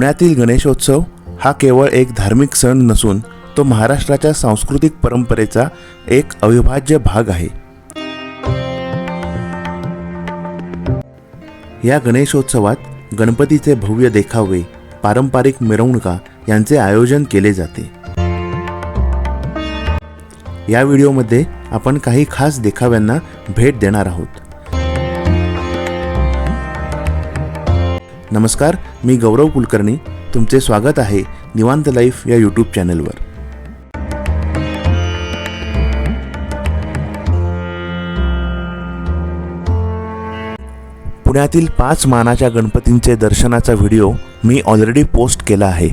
पुण्यातील गणेशोत्सव हा केवळ एक धार्मिक सण नसून तो महाराष्ट्राच्या सांस्कृतिक परंपरेचा एक अविभाज्य भाग आहे. या गणेशोत्सवात गणपतीचे भव्य देखावे पारंपरिक मिरवणुका यांचे आयोजन केले जाते. या व्हिडिओमध्ये आपण काही खास देखाव्यांना भेट देणार आहोत. नमस्कार मी गौरव कुलकर्णी. तुमचे स्वागत आहे निवांत लाईफ या यूट्यूब चॅनलवर. पुण्यातील पाच मानाच्या गणपतींचे दर्शनाचा व्हिडिओ मी ऑलरेडी पोस्ट केला आहे.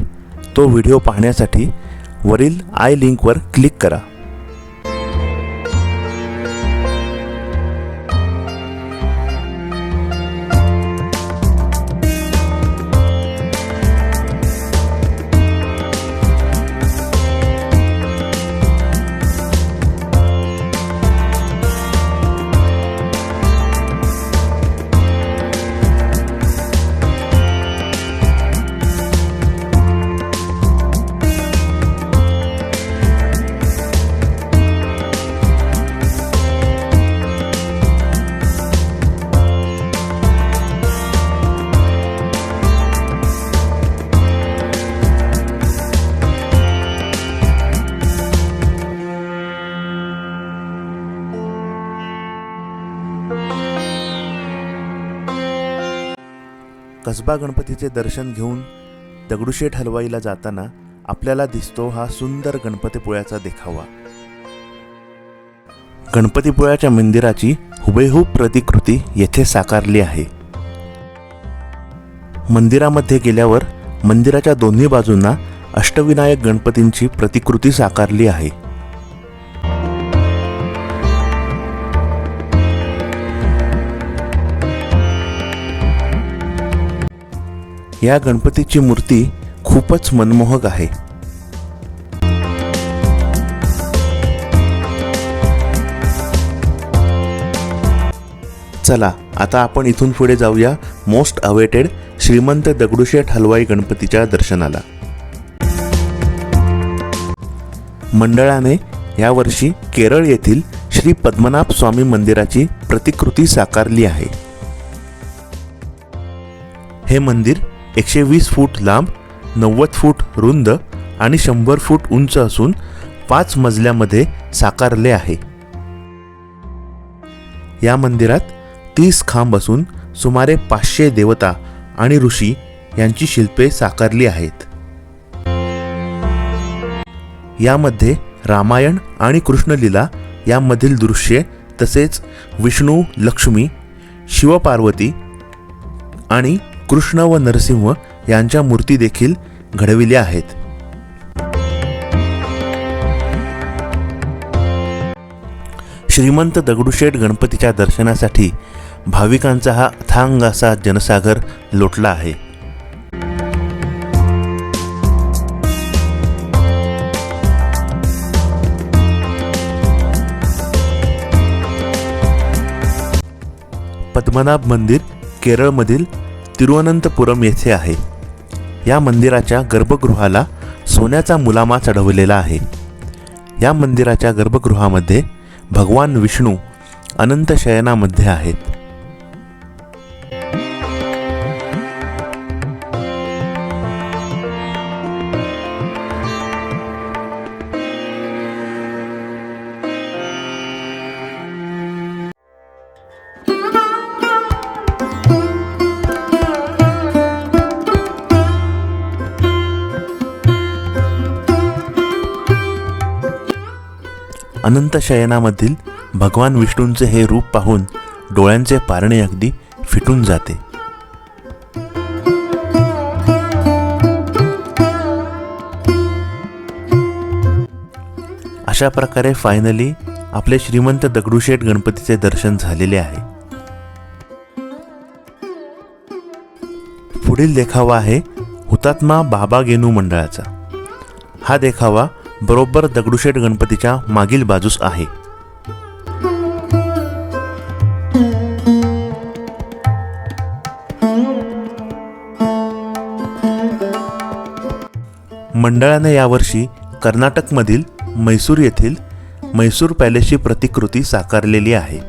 तो व्हिडिओ पाहण्यासाठी वरील आय लिंकवर क्लिक करा. कसबा गणपतीचे दर्शन घेऊन दगडूशेठ हलवाईला जाताना आपल्याला दिसतो हा सुंदर गणपतीपुळ्याचा देखावा. गणपतीपुळ्याच्या मंदिराची हुबेहूब प्रतिकृती येथे साकारली आहे. मंदिरामध्ये गेल्यावर मंदिराच्या दोन्ही बाजूंना अष्टविनायक गणपतींची प्रतिकृती साकारली आहे. या गणपतीची मूर्ती खूपच मनमोहक आहे. चला आता आपण इथून पुढे जाऊया मोस्ट अवेटेड श्रीमंत दगडूशेठ हलवाई गणपतीच्या दर्शनाला. मंडळाने यावर्षी केरळ येथील श्री पद्मनाभ स्वामी मंदिराची प्रतिकृती साकारली आहे. हे मंदिर एकशे वीस फूट लांब नव्वद फूट रुंद आणि शंभर फूट उंच असून पाच मजल्यामध्ये साकारले आहे. या मंदिरात तीस खांब असून सुमारे पाचशे देवता आणि ऋषी यांची शिल्पे साकारली आहेत. यामध्ये रामायण आणि कृष्णलीला यामधील दृश्ये तसेच विष्णू लक्ष्मी शिवपार्वती आणि कृष्ण व नरसिंह यांच्या मूर्ती देखील घडविल्या आहेत. श्रीमंत दगडूशेठ गणपतीच्या दर्शनासाठी भाविकांचा हा अथांग असा जनसागर लोटला आहे. पद्मनाभ मंदिर केरळमधील तिरुअनंतपुरम येथे आहे. या मंदिराच्या गर्भगृहाला सोन्याचा मुलामा चढवलेला आहे. या मंदिराच्या गर्भगृहामध्ये भगवान विष्णू अनंत शयनामध्ये आहेत. अनंत शयनामधील भगवान विष्णूंचे हे रूप पाहून डोळ्यांचे पारणे अगदी फिटून जाते. अशा प्रकारे फायनली आपले श्रीमंत दगडूशेठ गणपतीचे दर्शन झालेले आहे. पुढील देखावा आहे हुतात्मा बाबा गेनू मंडळाचा. हा देखावा बरोबर दगडूशेठ गणपतीच्या मागील बाजूस आहे. मंडळाने यावर्षी कर्नाटकमधील मैसूर येथील मैसूर पॅलेसची प्रतिकृती साकारलेली आहे.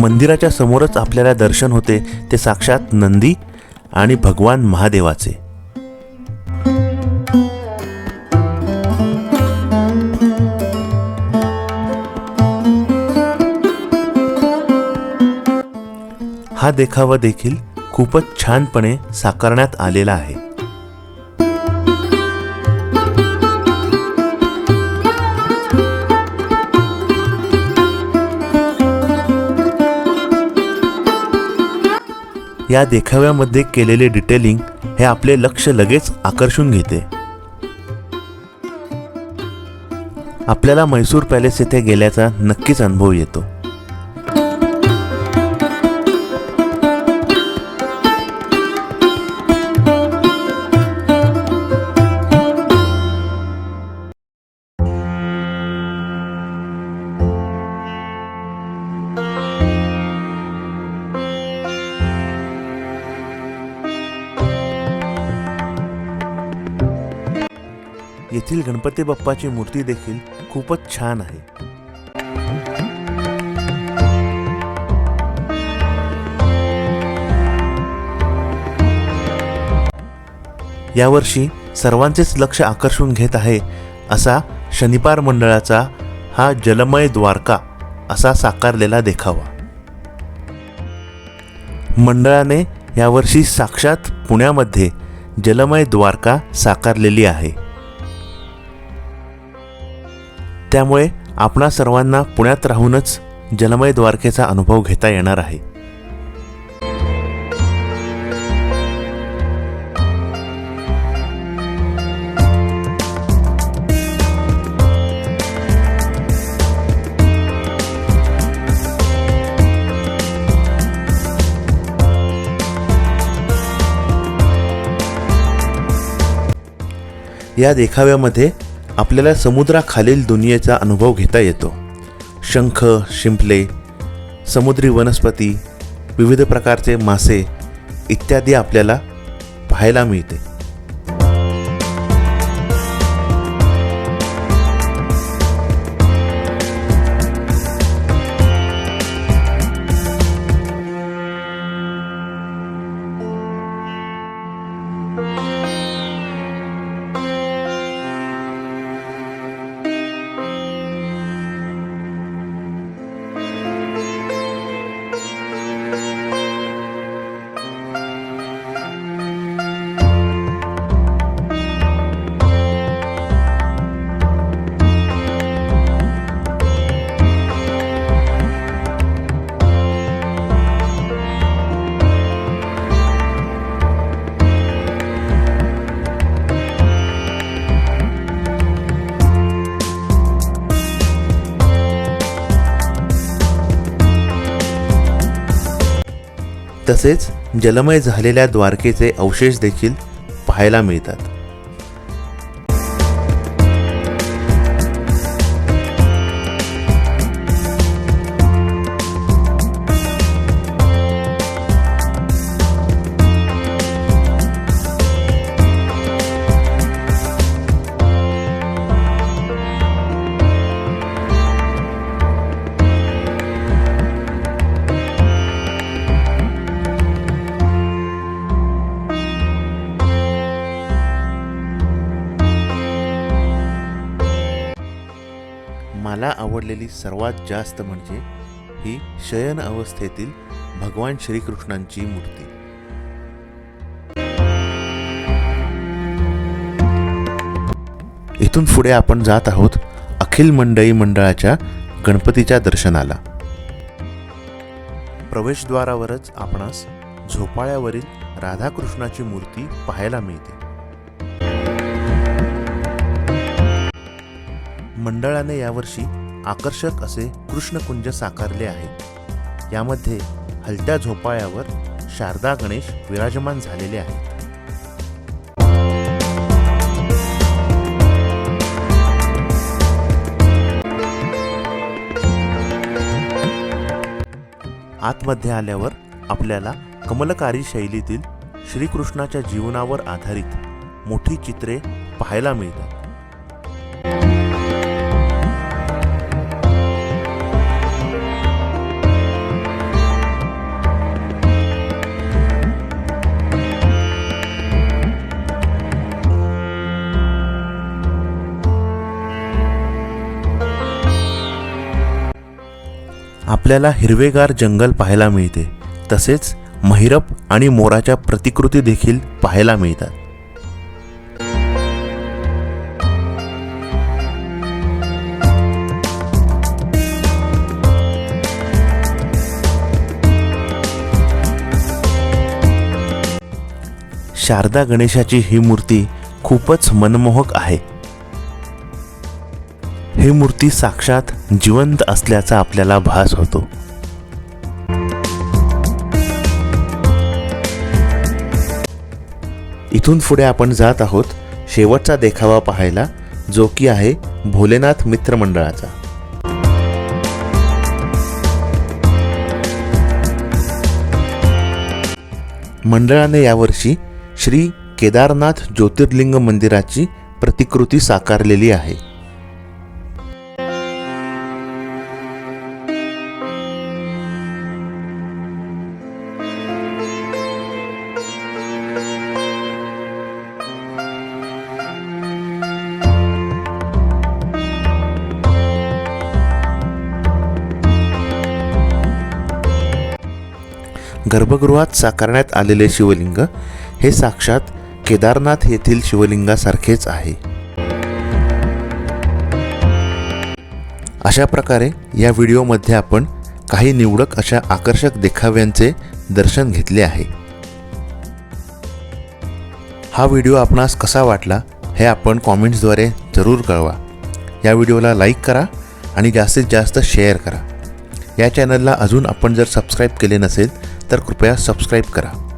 मंदिराच्या समोरच आपल्याला दर्शन होते ते साक्षात नंदी आणि भगवान महादेवाचे. हा देखावा देखील खूपच छानपणे साकारण्यात आलेला आहे. या देखाव्यामध्ये केलेले डिटेलिंग हे आपले लक्ष लगेच आकर्षून घेते. आपल्याला म्हैसूर पॅलेस येथे गेल्याचा नक्कीच अनुभव येतो. येथील गणपती बाप्पाची मूर्ती देखील खूपच छान आहे. यावर्षी सर्वांचेच लक्ष आकर्षून घेत आहे असा शनिपार मंडळाचा हा जलमय द्वारका असा साकारलेला देखावा. मंडळाने यावर्षी साक्षात पुण्यामध्ये जलमय द्वारका साकारलेली आहे. त्यामुळे आपणा सर्वांना पुण्यात राहूनच जलमय द्वारकेचा अनुभव घेता येणार आहे. या देखाव्यामध्ये आपल्याला समुद्राखालील दुनियेचा अनुभव घेता येतो. शंख शिंपले समुद्री वनस्पती विविध प्रकारचे मासे इत्यादी आपल्याला पाहायला मिळते. तसेच जलमय झालेल्या द्वारकेचे अवशेष देखील पाहायला मिळतात. आवडलेली सर्वात जास्त म्हणजे ही शयन अवस्थेतील भगवान श्रीकृष्णांची मूर्ती. इथून पुढे आपण जात आहोत अखिल मंडळी मंडळाच्या गणपतीच्या दर्शनाला. प्रवेशद्वारावरच आपणास झोपाळ्यावरील राधाकृष्णाची मूर्ती पाहायला मिळते. मंडळाने यावर्षी आकर्षक असे कृष्णकुंज साकारले आहेत. यामध्ये हलत्या झोपाळ्यावर शारदा गणेश विराजमान झालेले आहेत. आतमध्ये आल्यावर आपल्याला कमलकारी शैलीतील श्रीकृष्णाच्या जीवनावर आधारित मोठी चित्रे पाहायला मिळतात. आपल्याला हिरवेगार जंगल पाहायला मिळते. तसेच महिरप आणि मोराच्या प्रतिकृती देखील पाहायला मिळतात. शारदा गणेशाची ही मूर्ती खूपच मनमोहक आहे. ही मूर्ती साक्षात जिवंत असल्याचा आपल्याला भास होतो. इथून पुढे आपण जात आहोत शेवटचा देखावा पाहायला जो की आहे भोलेनाथ मित्र मंडळाचा. मंडळाने यावर्षी श्री केदारनाथ ज्योतिर्लिंग मंदिराची प्रतिकृती साकारलेली आहे. गर्भगृहात साकारण्यात आलेले शिवलिंग हे साक्षात केदारनाथ येथील शिवलिंगासारखेच आहे. अशा प्रकारे या व्हिडिओमध्ये आपण काही निवडक अशा आकर्षक देखाव्यांचे दर्शन घेतले आहे. हा व्हिडिओ आपणास कसा वाटला हे आपण कॉमेंट्सद्वारे जरूर कळवा. या व्हिडिओला लाईक करा आणि जास्तीत जास्त शेअर करा. या चॅनलला अजून आपण जर सबस्क्राईब केले नसेल तर कृपया सबस्क्राईब करा.